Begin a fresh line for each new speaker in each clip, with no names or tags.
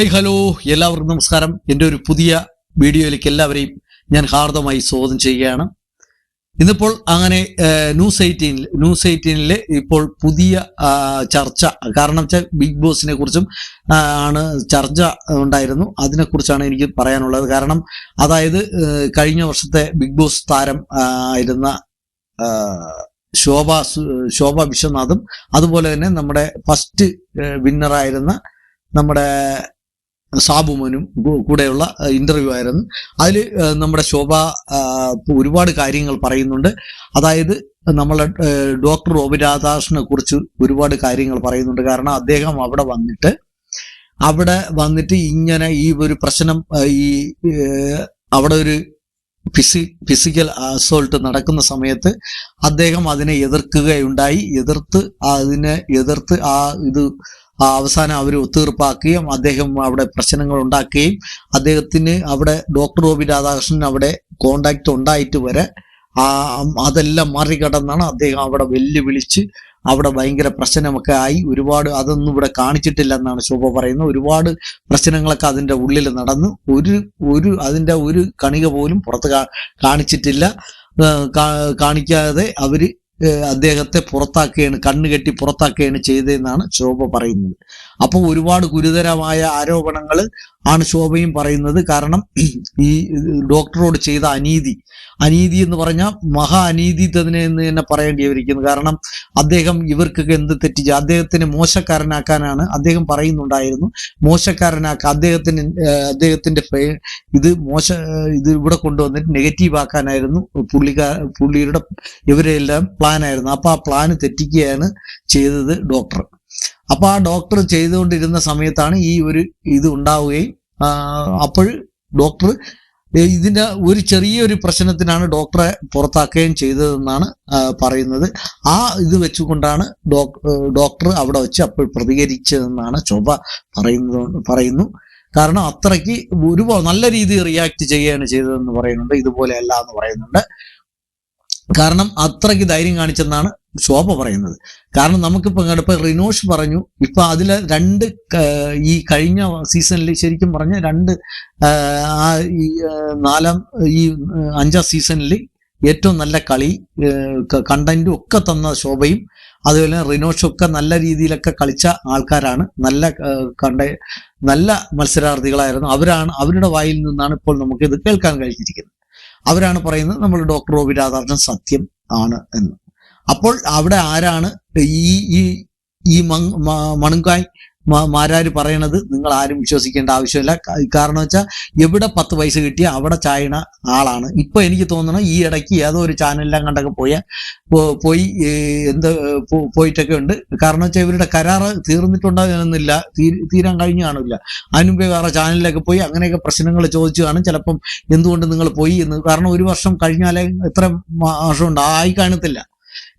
Hi hello. എല്ലാവർക്കും നമസ്കാരം. എന്റെ ഒരു പുതിയ വീഡിയോയിലേക്ക് എല്ലാവരെയും ഞാൻ ഹാർദമായി സ്വാഗതം ചെയ്യുകയാണ്. ഇന്നിപ്പോൾ അങ്ങനെ ന്യൂസ് എയ്റ്റീനിൽ ന്യൂസ് എയ്റ്റീനിലെ ഇപ്പോൾ പുതിയ ചർച്ച. കാരണം വെച്ചാൽ ബിഗ് ബോസിനെ കുറിച്ചും ആണ് ചർച്ച ഉണ്ടായിരുന്നു. അതിനെക്കുറിച്ചാണ് എനിക്ക് പറയാനുള്ളത്. കാരണം അതായത് കഴിഞ്ഞ വർഷത്തെ ബിഗ് ബോസ് താരം ആയിരുന്ന ശോഭ ശോഭ വിശ്വനാഥും അതുപോലെ തന്നെ നമ്മുടെ ഫസ്റ്റ് വിന്നറായിരുന്ന നമ്മുടെ സാബുമോനും കൂടെയുള്ള ഇന്റർവ്യൂ ആയിരുന്നു. അതിൽ നമ്മുടെ ശോഭ ഒരുപാട് കാര്യങ്ങൾ പറയുന്നുണ്ട്. അതായത് നമ്മളെ ഡോക്ടർ ഒ രാധാകൃഷ്ണനെ കുറിച്ച് ഒരുപാട് കാര്യങ്ങൾ പറയുന്നുണ്ട്. കാരണം അദ്ദേഹം അവിടെ വന്നിട്ട് അവിടെ വന്നിട്ട് ഇങ്ങനെ ഈ ഒരു പ്രശ്നം ഈ അവിടെ ഒരു ഫിസി ഫിസിക്കൽ അസോൾട്ട് നടക്കുന്ന സമയത്ത് അദ്ദേഹം അതിനെ എതിർക്കുകയുണ്ടായി. എതിർത്ത് അതിനെ എതിർത്ത് ആ ഇത് അവസാനം അവർ ഒത്തീർപ്പാക്കുകയും അദ്ദേഹം അവിടെ പ്രശ്നങ്ങൾ ഉണ്ടാക്കുകയും അദ്ദേഹത്തിന് അവിടെ ഡോക്ടർ ഒ രാധാകൃഷ്ണൻ അവിടെ കോണ്ടാക്ട് ഉണ്ടായിട്ട് വരെ അതെല്ലാം മറികടന്നാണ് അദ്ദേഹം അവിടെ വെല്ലുവിളിച്ച് അവിടെ ഭയങ്കര പ്രശ്നമൊക്കെ ആയി. ഒരുപാട് അതൊന്നും ഇവിടെ കാണിച്ചിട്ടില്ല എന്നാണ് ശോഭ പറയുന്നത്. ഒരുപാട് പ്രശ്നങ്ങളൊക്കെ അതിന്റെ ഉള്ളിൽ നടന്നു. ഒരു ഒരു അതിന്റെ ഒരു കണിക പോലും പുറത്ത് കാണിച്ചിട്ടില്ല. കാണിക്കാതെ അവർ അദ്ദേഹത്തെ പുറത്താക്കുകയാണ് കണ്ണുകെട്ടി പുറത്താക്കുകയാണ് ചെയ്തതെന്നാണ് ശോഭ പറയുന്നത്. അപ്പോൾ ഒരുപാട് ഗുരുതരമായ ആരോപണങ്ങൾ ആണ് ശോഭയും പറയുന്നത്. കാരണം ഈ ഡോക്ടറോട് ചെയ്ത അനീതി. അനീതി എന്ന് പറഞ്ഞാൽ മഹാ അനീതി തന്നെ എന്ന് തന്നെ പറയേണ്ടി വരിക്കുന്നു കാരണം അദ്ദേഹം ഇവർക്കൊക്കെ എന്ത് തെറ്റിച്ച് അദ്ദേഹത്തിന് മോശക്കാരനാക്കാനാണ് അദ്ദേഹം പറയുന്നുണ്ടായിരുന്നു. മോശക്കാരനാക്ക അദ്ദേഹത്തിന് അദ്ദേഹത്തിന്റെ ഇത് മോശ ഇത് ഇവിടെ കൊണ്ടുവന്നിട്ട് നെഗറ്റീവ് ആക്കാനായിരുന്നു പുള്ളിക്കാ പുള്ളിയുടെ ഇവരെല്ലാം പ്ലാനായിരുന്നു അപ്പൊ ആ പ്ലാന് തെറ്റിക്കുകയാണ് ചെയ്തത് ഡോക്ടർ. അപ്പൊ ആ ഡോക്ടർ ചെയ്തുകൊണ്ടിരുന്ന സമയത്താണ് ഈ ഒരു ഇത് ഉണ്ടാവുകയും അപ്പോൾ ഡോക്ടർ ഇതിന്റെ ഒരു ചെറിയൊരു പ്രശ്നത്തിനാണ് ഡോക്ടറെ പുറത്താക്കുകയും ചെയ്തതെന്നാണ് പറയുന്നത്. ആ ഇത് വെച്ചുകൊണ്ടാണ് ഡോക്ടർ അവിടെ വെച്ച് അപ്പോൾ പ്രതികരിച്ചതെന്നാണ് ശോഭ പറയുന്നത് പറയുന്നു. കാരണം അത്രയ്ക്ക് ഒരു നല്ല രീതിയിൽ റിയാക്ട് ചെയ്യുകയാണ് ചെയ്തതെന്ന് പറയുന്നുണ്ട്. ഇതുപോലെയല്ല എന്ന് പറയുന്നുണ്ട്. കാരണം അത്രയ്ക്ക് ധൈര്യം കാണിച്ചെന്നാണ് ശോഭ പറയുന്നത്. കാരണം നമുക്കിപ്പോ ഇങ്ങോട്ട് ഇപ്പൊ റിനോഷ് പറഞ്ഞു ഇപ്പൊ അതിൽ രണ്ട് ഈ കഴിഞ്ഞ സീസണിൽ ശരിക്കും പറഞ്ഞ രണ്ട് ആ, ഈ നാലാം ഈ അഞ്ചാം സീസണിൽ ഏറ്റവും നല്ല കളി കണ്ടന്റും ഒക്കെ തന്ന ശോഭയും അതുപോലെ റിനോഷും ഒക്കെ നല്ല രീതിയിലൊക്കെ കളിച്ച ആൾക്കാരാണ്. നല്ല കണ്ട നല്ല മത്സരാർത്ഥികളായിരുന്നു. അവരാണ് അവരുടെ വായിൽ നിന്നാണ് ഇപ്പോൾ നമുക്ക് ഇത് കേൾക്കാൻ കഴിഞ്ഞിരിക്കുന്നത്. അവരാണ് പറയുന്നത് നമ്മൾ ഡോക്ടർ വി രാധാകൃഷ്ണൻ സത്യം ആണ് എന്ന്. അപ്പോൾ അവിടെ ആരാണ്? ഈ ഈ ഈ മണുങ്കായ് മാരാര് പറയണത് നിങ്ങൾ ആരും വിശ്വസിക്കേണ്ട ആവശ്യമില്ല. കാരണം വെച്ചാൽ എവിടെ പത്ത് പൈസ കിട്ടിയ അവിടെ ചായണ ആളാണ്. ഇപ്പൊ എനിക്ക് തോന്നണം ഈ ഇടയ്ക്ക് ഏതോ ഒരു ചാനലിലും കണ്ടൊക്കെ പോയ പോയി എന്ത് പോയിട്ടൊക്കെ ഉണ്ട്. കാരണം വെച്ചാൽ ഇവരുടെ കരാറ് തീർന്നിട്ടുണ്ടാകുന്നില്ല തീരാൻ കഴിഞ്ഞു കാണില്ല അതിനുമ്പേ വേറെ ചാനലിലൊക്കെ പോയി അങ്ങനെയൊക്കെ പ്രശ്നങ്ങൾ ചോദിച്ചു കാണും. ചിലപ്പം എന്തുകൊണ്ട് നിങ്ങൾ പോയി എന്ന്. കാരണം ഒരു വർഷം കഴിഞ്ഞാലേ എത്ര മാസം ഉണ്ട് ആയി കാണത്തില്ല.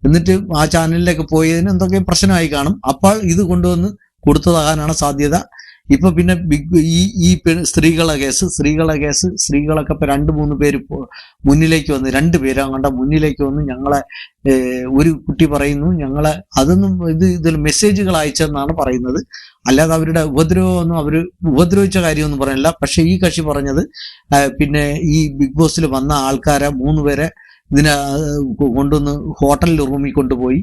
എന്നിട്ട് ആ ചാനലിലേക്ക് പോയതിന് എന്തൊക്കെ പ്രശ്നമായി കാണും. അപ്പോൾ ഇത് കൊണ്ടുവന്ന് കൊടുത്തതാകാനാണ് സാധ്യത. ഇപ്പൊ പിന്നെ ബിഗ് ഈ ഈ സ്ത്രീകളെ കേസ് സ്ത്രീകളെ കേസ് സ്ത്രീകളൊക്കെ ഇപ്പൊ രണ്ട് മൂന്ന് പേര് മുന്നിലേക്ക് വന്ന് രണ്ട് പേരും അങ്ങോട്ട് മുന്നിലേക്ക് വന്ന് ഞങ്ങളെ ഒരു കുട്ടി പറയുന്നു ഞങ്ങളെ അതൊന്നും ഇത് ഇതിൽ മെസ്സേജുകൾ അയച്ചെന്നാണ് പറയുന്നത്. അല്ലാതെ അവരുടെ ഉപദ്രവമൊന്നും അവർ ഉപദ്രവിച്ച കാര്യമൊന്നും പറയുന്നില്ല പക്ഷെ ഈ കക്ഷി പറഞ്ഞത് പിന്നെ ഈ ബിഗ് ബോസിൽ വന്ന ആൾക്കാരെ മൂന്ന് പേരെ ഇതിനെ കൊണ്ടുവന്ന് ഹോട്ടലിൽ റൂമിൽ കൊണ്ടുപോയി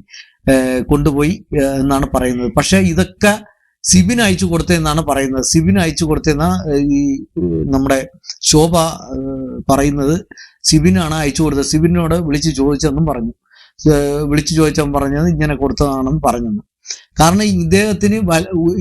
കൊണ്ടുപോയി എന്നാണ് പറയുന്നത്. പക്ഷേ ഇതൊക്കെ സിബിന് അയച്ചു കൊടുത്തതെന്നാണ് പറയുന്നത്. സിബിന് അയച്ചു കൊടുത്തതെന്ന ഈ നമ്മുടെ ശോഭ പറയുന്നത്. സിബിനാണ് അയച്ചു കൊടുത്തത്. സിബിനോട് വിളിച്ച് ചോദിച്ചെന്നും പറഞ്ഞു. വിളിച്ചു ചോദിച്ചവൻ പറഞ്ഞത് ഇങ്ങനെ കൊടുത്തതാണെന്ന് പറഞ്ഞെന്ന്. കാരണം ഇദ്ദേഹത്തിന്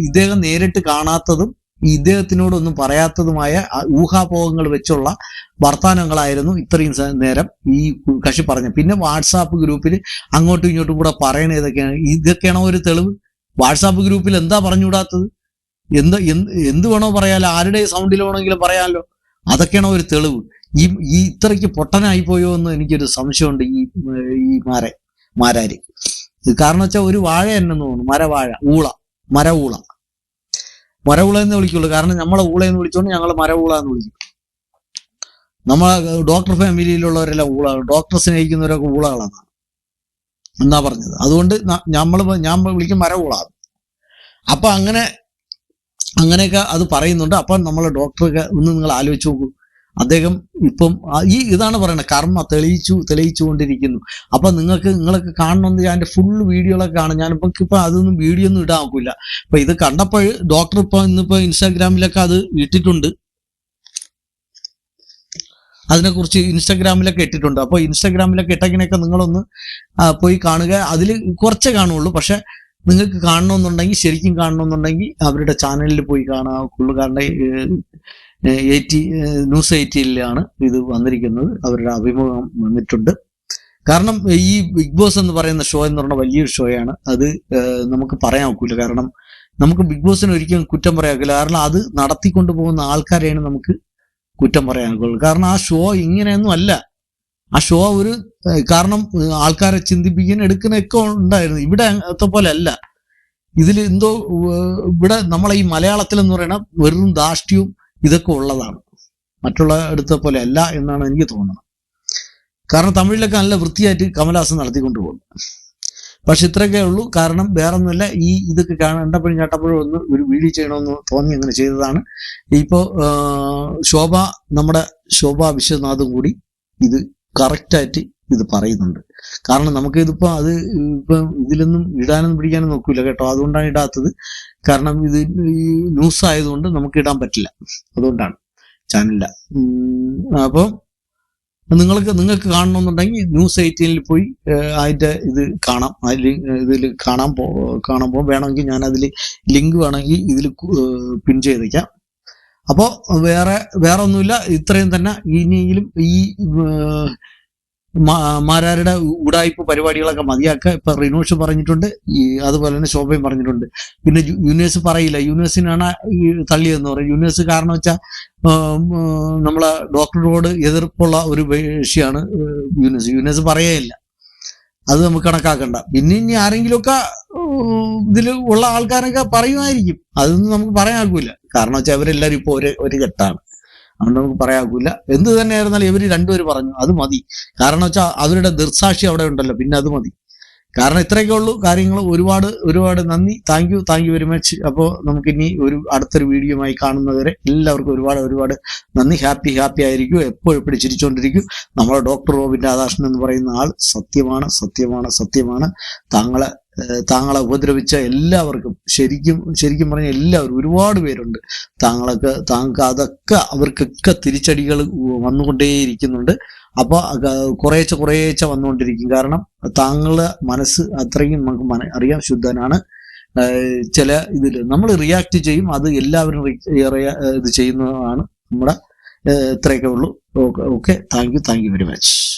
ഇദ്ദേഹം നേരിട്ട് കാണാത്തതും ഇദ്ദേഹത്തിനോടൊന്നും പറയാത്തതുമായ ഊഹാപോഹങ്ങൾ വെച്ചുള്ള വർത്തമാനങ്ങളായിരുന്നു ഇത്രയും നേരം ഈ കക്ഷി പറഞ്ഞത്. പിന്നെ വാട്സാപ്പ് ഗ്രൂപ്പിൽ അങ്ങോട്ടും ഇങ്ങോട്ടും കൂടെ പറയണ ഇതൊക്കെയാണ് ഇതൊക്കെയാണോ ഒരു തെളിവ്? വാട്സാപ്പ് ഗ്രൂപ്പിൽ എന്താ പറഞ്ഞുകൂടാത്തത്? എന്ത് എന്ത് എന്ത് വേണോ പറയാലോ ആരുടെ സൗണ്ടിൽ വേണമെങ്കിലും പറയാമല്ലോ അതൊക്കെയാണോ ഒരു തെളിവ്? ഈ ഈ ഇത്രയ്ക്ക് പൊട്ടനായി പോയോ എന്ന് എനിക്കൊരു സംശയമുണ്ട് ഈ ഈ മാരെ മാരാര്. കാരണം വെച്ചാൽ ഒരു വാഴ എന്നു തോന്നുന്നു. മരവാഴ ഊള മര ഊള മര എന്ന് വിളിക്കുള്ളൂ. കാരണം നമ്മളെ ഊള എന്ന് വിളിച്ചോണ്ട് ഞങ്ങൾ മരവുള എന്ന് വിളിക്കും. നമ്മൾ ഡോക്ടർ ഫാമിലിയിലുള്ളവരെല്ലാം ഊള ഡോക്ടർ സ്നേഹിക്കുന്നവരൊക്കെ ഊളകളാണ്. എന്നാ പറഞ്ഞത്? അതുകൊണ്ട് നമ്മൾ ഞാൻ വിളിക്കും മര ഊള അപ്പൊ അങ്ങനെ അങ്ങനെയൊക്കെ അത് പറയുന്നുണ്ട്. അപ്പം നമ്മളെ ഡോക്ടറൊക്കെ ഒന്ന് നിങ്ങൾ ആലോചിച്ച് നോക്കൂ. അദ്ദേഹം ഇപ്പം ഈ ഇതാണ് പറയുന്നത് കർമ്മ തെളിയിച്ചു തെളിയിച്ചു കൊണ്ടിരിക്കുന്നു അപ്പൊ നിങ്ങൾക്ക് നിങ്ങളൊക്കെ കാണണമെന്ന് അതിന്റെ ഫുൾ വീഡിയോകളൊക്കെ കാണും. ഞാനിപ്പോ ഇപ്പൊ അതൊന്നും വീഡിയോ ഒന്നും ഇടാൻ നോക്കില്ല അപ്പൊ ഇത് കണ്ടപ്പോൾ ഡോക്ടർ ഇപ്പൊ ഇന്നിപ്പോ ഇൻസ്റ്റാഗ്രാമിലൊക്കെ അത് ഇട്ടിട്ടുണ്ട്. അതിനെക്കുറിച്ച് ഇൻസ്റ്റാഗ്രാമിലൊക്കെ ഇട്ടിട്ടുണ്ട്. അപ്പോൾ ഇൻസ്റ്റാഗ്രാമിലൊക്കെ ഇട്ടങ്ങനെയൊക്കെ നിങ്ങളൊന്ന് പോയി കാണുക. അതിൽ കുറച്ചേ കാണുള്ളൂ. പക്ഷെ നിങ്ങൾക്ക് കാണണമെന്നുണ്ടെങ്കിൽ ശരിക്കും കാണണമെന്നുണ്ടെങ്കിൽ അവരുടെ ചാനലിൽ പോയി കാണാം ഫുള്ള് കാരണം എയ്റ്റി ന്യൂസ് എയ്റ്റീനിലാണ് ഇത് വന്നിരിക്കുന്നത്. അവരുടെ അഭിമുഖം വന്നിട്ടുണ്ട്. കാരണം ഈ ബിഗ് ബോസ് എന്ന് പറയുന്ന ഷോ എന്ന് പറഞ്ഞ വലിയൊരു ഷോയാണ് അത് നമുക്ക് പറയാൻ ഒക്കില്ല. കാരണം നമുക്ക് ബിഗ് ബോസിന് ഒരിക്കലും കുറ്റം പറയാക്കില്ല കാരണം അത് നടത്തിക്കൊണ്ടു പോകുന്ന ആൾക്കാരെയാണ് നമുക്ക് കുറ്റം ഒക്കുള്ളൂ കാരണം ആ ഷോ ഇങ്ങനെയൊന്നും അല്ല. ആ ഷോ ഒരു കാരണം ആൾക്കാരെ ചിന്തിപ്പിക്കാൻ എടുക്കുന്നൊക്കെ ഉണ്ടായിരുന്നു. ഇവിടെ അങ്ങനത്തെ പോലെ അല്ല. ഇതിൽ എന്തോ ഇവിടെ നമ്മളെ ഈ മലയാളത്തിൽ എന്ന് പറയുന്ന വെറും ധാഷ്ട്യവും ഇതൊക്കെ ഉള്ളതാണ്. മറ്റുള്ള അടുത്ത പോലെ അല്ല എന്നാണ് എനിക്ക് തോന്നുന്നത്. കാരണം തമിഴിലൊക്കെ നല്ല വൃത്തിയായിട്ട് കമലഹാസൻ നടത്തിക്കൊണ്ട് പോകുന്നു. പക്ഷെ ഇത്രയൊക്കെ ഉള്ളൂ. കാരണം വേറൊന്നുമില്ല ഈ ഇതൊക്കെ കണ്ടപ്പോഴും കേട്ടപ്പോഴും ഒന്ന് ഒരു വീഡിയോ ചെയ്യണമെന്ന് തോന്നി അങ്ങനെ ചെയ്തതാണ്. ഇപ്പോൾ ശോഭ നമ്മുടെ ശോഭ വിശ്വനാഥും കൂടി ഇത് കറക്റ്റായിട്ട് ഇത് പറയുന്നുണ്ട്. കാരണം നമുക്ക് ഇതിപ്പോ അത് ഇപ്പം ഇതിലൊന്നും ഇടാനൊന്നും പിടിക്കാനും നോക്കൂല കേട്ടോ. അതുകൊണ്ടാണ് ഇടാത്തത്. കാരണം ഇത് ന്യൂസ് ആയതുകൊണ്ട് നമുക്ക് ഇടാൻ പറ്റില്ല. അതുകൊണ്ടാണ് ചാനലില്ല. അപ്പൊ നിങ്ങൾക്ക് നിങ്ങൾക്ക് കാണണമെന്നുണ്ടെങ്കിൽ ന്യൂസ് എയ്റ്റീനിൽ പോയി അതിന്റെ ഇത് കാണാം. അതിൽ ഇതിൽ കാണാൻ പോ കാണാൻ പോകും വേണമെങ്കിൽ ഞാൻ അതിൽ ലിങ്ക് വേണമെങ്കിൽ ഇതിൽ പിൻ ചെയ്തേക്കാം. അപ്പോൾ വേറെ വേറെ ഒന്നുമില്ല ഇത്രയും തന്നെ. ഇനിയെങ്കിലും ഈ മാരാരുടെ ഉടായ്പ പരിപാടികളൊക്കെ മതിയാക്കുക ഇപ്പൊ റിനോഷ് പറഞ്ഞിട്ടുണ്ട്. ഈ അതുപോലെ തന്നെ ശോഭയും പറഞ്ഞിട്ടുണ്ട്. പിന്നെ യൂണിവേഴ്സ് പറയില്ല. യൂണിവേഴ്സിനാണ് ഈ തള്ളിയെന്ന് പറയും. യൂണിവേഴ്സ് കാരണം വെച്ചാൽ നമ്മളെ ഡോക്ടറോട് എതിർപ്പുള്ള ഒരു വിഷയമാണ് യൂണിവേഴ്സ് യൂണിവേഴ്സ് പറയേയില്ല. അത് നമുക്ക് കണക്കാക്കണ്ട. പിന്നെ ഇനി ആരെങ്കിലുമൊക്കെ ഇതിൽ ഉള്ള ആൾക്കാരൊക്കെ പറയുമായിരിക്കും. അതൊന്നും നമുക്ക് പറയാനാക്കൂല. കാരണം വെച്ചാൽ അവരെല്ലാവരും ഇപ്പോൾ ഒരു ഒരു കെട്ടാണ് അതുകൊണ്ട് നമുക്ക് പറയാക്കൂല എന്ത് തന്നെയായിരുന്നാലും ഇവർ രണ്ടുപേരും പറഞ്ഞു അത് മതി. കാരണം വെച്ചാൽ അവരുടെ ദൃസാക്ഷി അവിടെ ഉണ്ടല്ലോ പിന്നെ അത് മതി. കാരണം ഇത്രയൊക്കെ ഉള്ളൂ കാര്യങ്ങൾ ഒരുപാട് ഒരുപാട് നന്ദി. Thank you thank you very much അപ്പോൾ നമുക്കിനി ഒരു അടുത്തൊരു വീഡിയോയുമായി കാണുന്നവരെ എല്ലാവർക്കും ഒരുപാട് ഒരുപാട് നന്ദി. ഹാപ്പി ഹാപ്പി ആയിരിക്കും. എപ്പോഴും എപ്പോഴും ചിരിച്ചുകൊണ്ടിരിക്കും നമ്മളെ ഡോക്ടർ റോബിൻ രാധാകൃഷ്ണൻ എന്ന് പറയുന്ന ആൾ സത്യമാണ് സത്യമാണ് സത്യമാണ്. താങ്കളെ താങ്കളെ ഉപദ്രവിച്ച എല്ലാവർക്കും ശരിക്കും ശരിക്കും പറഞ്ഞ എല്ലാവരും ഒരുപാട് പേരുണ്ട്. താങ്കളൊക്കെ താങ്കൾക്ക് അതൊക്കെ അവർക്കൊക്കെ തിരിച്ചടികൾ വന്നുകൊണ്ടേയിരിക്കുന്നുണ്ട്. അപ്പോൾ കുറേച്ച കുറേച്ച വന്നുകൊണ്ടിരിക്കും. കാരണം താങ്കളുടെ മനസ്സ് അത്രയും നമുക്ക് മന- അറിയാം ശുദ്ധനാണ്. ചില ഇതിൽ നമ്മൾ റിയാക്ട് ചെയ്യും. അത് എല്ലാവരും ഇത് ചെയ്യുന്നതാണ് നമ്മുടെ ഇത്രയൊക്കെ ഉള്ളൂ. Okay. Thank you thank you very much